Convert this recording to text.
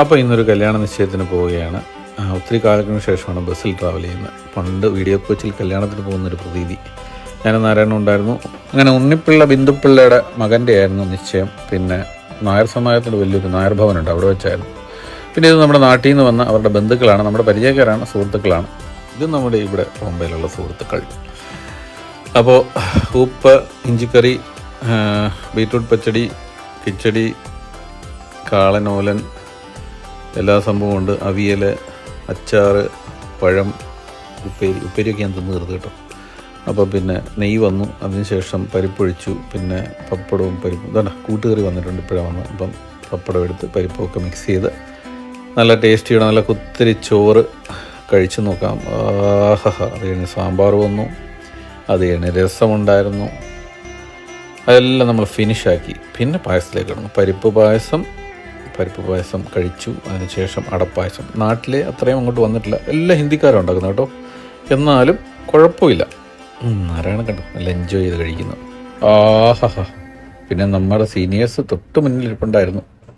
അപ്പോൾ ഇന്നൊരു കല്യാണ നിശ്ചയത്തിന് പോവുകയാണ്. ഒത്തിരി കാലത്തിന് ശേഷമാണ് ബസ്സിൽ ട്രാവൽ ചെയ്യുന്നത്. പണ്ട് വീഡിയോ കോച്ചിൽ കല്യാണത്തിന് പോകുന്നൊരു പ്രതീതി. ഞാൻ നാരായണൻ ഉണ്ടായിരുന്നു. അങ്ങനെ ഉണ്ണിപ്പിള്ള ബിന്ദുപ്പിള്ളയുടെ മകന്റെ ആയിരുന്നു നിശ്ചയം. പിന്നെ നായർ സമാജത്തിന്റെ വലിയൊരു നായർ ഭവനുണ്ട് അവിടെ വെച്ചായിരുന്നു. പിന്നെ ഇത് നമ്മുടെ നാട്ടിൽ നിന്ന് വന്ന അവരുടെ ബന്ധുക്കളാണ് നമ്മുടെ പരിചയക്കാരാണ് സുഹൃത്തുക്കളാണ്. ഇത് നമ്മുടെ ഇവിടെ ബോംബെയിലുള്ള സുഹൃത്തുക്കൾ. അപ്പോൾ ഉപ്പ് ഇഞ്ചിക്കറി ബീറ്റ്റൂട്ട് പച്ചടി കിച്ചടി കാളനോലൻ എല്ലാ സംഭവവും ഉണ്ട്. അവിയൽ അച്ചാർ പഴം ഉപ്പേരി. ഉപ്പേരിയൊക്കെ ഞാൻ തിന്ന് കേട്ടോ. അപ്പോൾ പിന്നെ നെയ്യ് വന്നു. അതിനുശേഷം പരിപ്പൊഴിച്ചു പിന്നെ പപ്പടവും പരിപ്പും. ഇതാണ് കൂട്ടുകറി വന്നിട്ടുണ്ട് ഇപ്പോഴാണ് വന്നത്. അപ്പം പപ്പടം എടുത്ത് പരിപ്പൊക്കെ മിക്സ് ചെയ്ത് നല്ല ടേസ്റ്റിയുടെ നല്ല കുത്തിരി ചോറ് കഴിച്ചു നോക്കാം. അത് കഴിഞ്ഞ് സാമ്പാർ വന്നു. അത് കഴിഞ്ഞ് രസമുണ്ടായിരുന്നു. അതെല്ലാം നമ്മൾ ഫിനിഷാക്കി പിന്നെ പായസത്തിലേക്ക് കിടന്നു. പരിപ്പ് പായസം പരിപ്പ് പായസം കഴിച്ചു. അതിനുശേഷം അടപ്പായസം നാട്ടിലെ അത്രയും അങ്ങോട്ട് വന്നിട്ടില്ല. എല്ലാ ഹിന്ദിക്കാരും ഉണ്ടാക്കുന്നത് കേട്ടോ. എന്നാലും കുഴപ്പമില്ല. നാരായണ കണ്ടു. നല്ല എൻജോയ് ചെയ്ത് കഴിക്കുന്നു. ആഹാ പിന്നെ നമ്മുടെ സീനിയേഴ്സ് തൊട്ട് മുന്നിൽ ഇരിപ്പുണ്ടായിരുന്നു